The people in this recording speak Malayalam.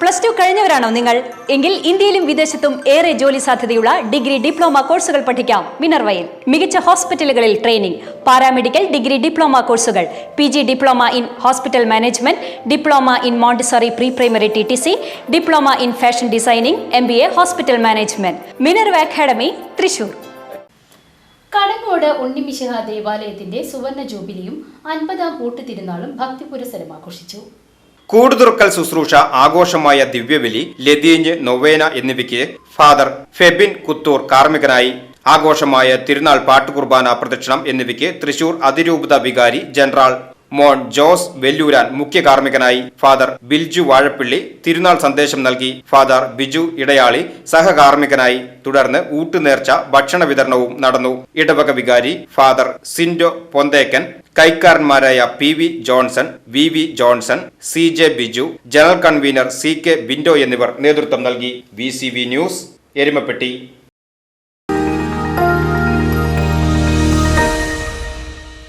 പ്ലസ് ടു കഴിഞ്ഞവരാണോ നിങ്ങൾ? എങ്കിൽ ഇന്ത്യയിലും വിദേശത്തും ഏറെ ജോലി സാധ്യതയുള്ള ഡിഗ്രി ഡിപ്ലോമ കോഴ്സുകൾ പഠിക്കാം. മിനർവയിൽ മികച്ച ഹോസ്പിറ്റലുകളിൽ ട്രെയിനിംഗ് പാരാമെഡിക്കൽ ഡിഗ്രി ഡിപ്ലോമ കോഴ്സുകൾ P G diploma in hospital management diploma in Montessori pre primary T T C diploma in fashion designing M B A hospital management. Minerva Academy Thrissur. Kadangode Unnimishiha ദേവാലയത്തിന്റെ സുവർണ ജൂബിലിയും അൻപതാം കൂട്ടുതിരുന്നാളും ഭക്തിപുരസരം ആഘോഷിച്ചു കൂടുതുറക്കൽ ശുശ്രൂഷ ആഘോഷമായ ദിവ്യബലി ലതീഞ്ഞ് നൊവേന എന്നിവയ്ക്ക് ഫാദർ ഫെബിൻ കുത്തൂർ കാർമ്മികനായി ആഘോഷമായ തിരുനാൾ പാട്ടുകുർബാന പ്രദക്ഷിണം എന്നിവയ്ക്ക് തൃശൂർ അതിരൂപത വികാരി ജനറൽ മോൺ ജോസ് വെല്ലൂരാൻ മുഖ്യ കാർമ്മികനായി ഫാദർ ബിൽജു വാഴപ്പിള്ളി തിരുനാൾ സന്ദേശം നൽകി. ഫാദർ ബിജു ഇടയാളി സഹകാർമ്മികനായി തുടർന്ന് ഊട്ടുനേർച്ച ഭക്ഷണ വിതരണവും നടന്നു. ഇടവക വികാരി father Sindo Ponthekkan കൈക്കാരന്മാരായ P V Johnson V V Johnson C J Biju general convener C K Bindo എന്നിവർ നേതൃത്വം നൽകി. V news Erumappetty.